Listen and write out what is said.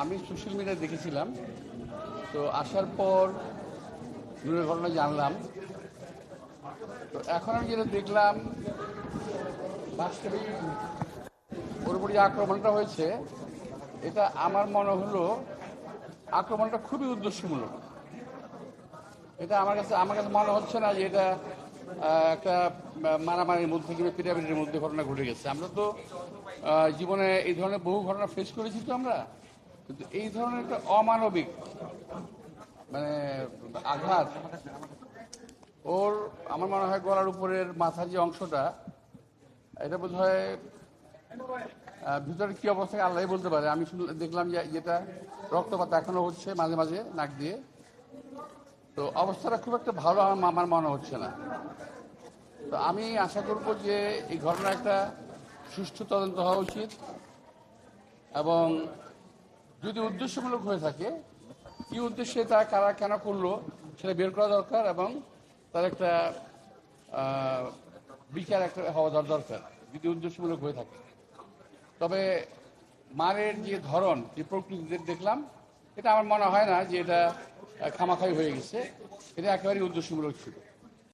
আমি সোশ্যাল মিডিয়ায় দেখেছিলাম। তো আসার পর নূরের ঘটনা জানলাম। তো এখন আমি যেটা দেখলাম বাস্তবিক আক্রমণটা হয়েছে, এটা আমার মনে হলো আক্রমণটা খুবই উদ্দেশ্যমূলক। এটা আমার কাছে আমার কাছে মনে হচ্ছে না যে এটা একটা মারামারির মধ্যে কিংবা পিটাপিটির মধ্যে ঘটনা ঘটে গেছে। আমরা তো জীবনে এই ধরনের বহু ঘটনা ফেস করেছি তো আমরা। কিন্তু এই ধরনের একটা অমানবিক মানে আঘাত, ওর আমার মনে হয় গলার উপরের মাথার যে অংশটা, এটা বোধ হয় ভিতরে কি অবস্থা আল্লাহ বলতে পারে। আমি দেখলাম যে যেটা রক্তপাত এখনও হচ্ছে মাঝে মাঝে নাক দিয়ে। তো অবস্থাটা খুব একটা ভালো আমার মনে হচ্ছে না। তো আমি আশা করব যে এই ঘটনা একটা সুষ্ঠু তদন্ত হওয়া উচিত এবং যদি উদ্দেশ্যমূলক হয়ে থাকে, কি উদ্দেশ্যে তা কারা কেন করল সেটা বের করা দরকার এবং তার একটা বিচার একটা হওয়া দর- দরকার, যদি উদ্দেশ্যমূলক হয়ে থাকে। তবে মারের যে ধরন, যে প্রকৃতি দেখলাম, এটা আমার মনে হয় না যে এটা খামাখাই হয়ে গেছে। এটা একেবারেই উদ্দেশ্যমূলক ছিল।